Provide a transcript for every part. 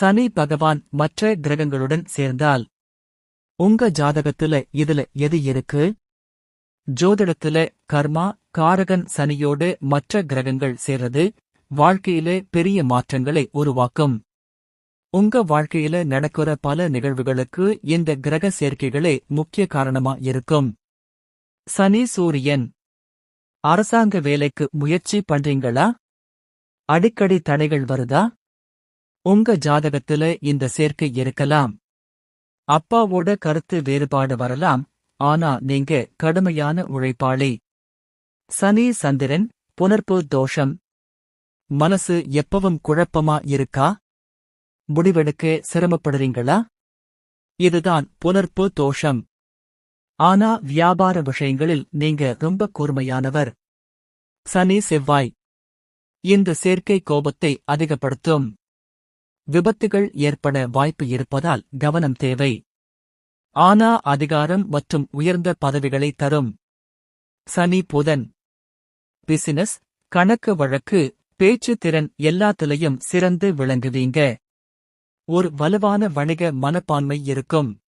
சனி பகவான் மற்ற கிரகங்களுடன் சேர்ந்தால் உங்க ஜாதகத்துல இதுல எது இருக்கு? ஜோதிடத்துல கர்மா காரகன் சனியோடு மற்ற கிரகங்கள் சேர்றது வாழ்க்கையிலே பெரிய மாற்றங்களை உருவாக்கும். உங்க வாழ்க்கையில நடக்கிற பல நிகழ்வுகளுக்கு இந்த கிரக சேர்க்கைகளே முக்கிய காரணமா இருக்கும். சனி சூரியன் அரசாங்க வேலைக்கு முயற்சி பண்றீங்களா? அடிக்கடி தடைகள் வருதா? உங்க ஜாதகத்துல இந்த சேர்க்கை இருக்கலாம். அப்பாவோட கருத்து வேறுபாடு வரலாம் ஆனா நீங்க கடுமையான உழைப்பாளி. சனி சந்திரன் புனர்ப்பு தோஷம். மனசு எப்பவும் குழப்பமா இருக்கா? முடிவெடுக்க சிரமப்படுறீங்களா? இதுதான் புனர்ப்பு தோஷம். ஆனா வியாபார விஷயங்களில் நீங்க ரொம்ப கூர்மையானவர். சனி செவ்வாய். இந்த சேர்க்கை கோபத்தை அதிகப்படுத்தும். விபத்துகள் ஏற்பட வாய்ப்பு இருப்பதால் கவனம் தேவை. ஆனா அதிகாரம் மற்றும் உயர்ந்த பதவிகளை தரும். சனி புதன். பிசினஸ் கணக்கு வழக்கு பேச்சு திறன் எல்லாத்திலையும் சிறந்து விளங்குவீங்க. ஒரு வலுவான வணிக மனப்பான்மை இருக்கும்.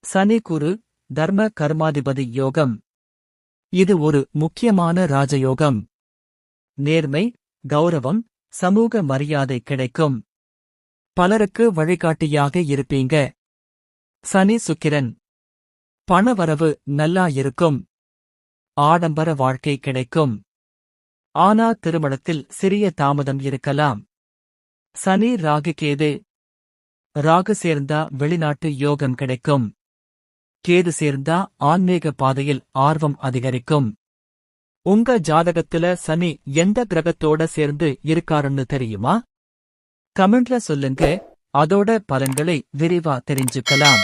சனி குரு தர்ம கர்மாதிபதி யோகம். இது ஒரு முக்கியமான ராஜயோகம். நேர்மை கௌரவம் சமூக மரியாதை கிடைக்கும். பலருக்கு வழிகாட்டியாக இருப்பீங்க. சனி சுக்கிரன். பணவரவு நல்லா இருக்கும். ஆடம்பர வாழ்க்கை கிடைக்கும். ஆனா திருமணத்தில் சிறிய தாமதம் இருக்கலாம். சனி ராகு கேது. ராகு சேர்ந்தா வெளிநாட்டு யோகம் கிடைக்கும். கேது சேர்ந்தா ஆன்மீக பாதையில் ஆர்வம் அதிகரிக்கும். உங்க ஜாதகத்துல சனி எந்த கிரகத்தோட சேர்ந்து இருக்காருன்னு தெரியுமா? கமெண்ட்ல சொல்லுங்க. அதோட பலன்களை விரிவா தெரிஞ்சுக்கலாம்.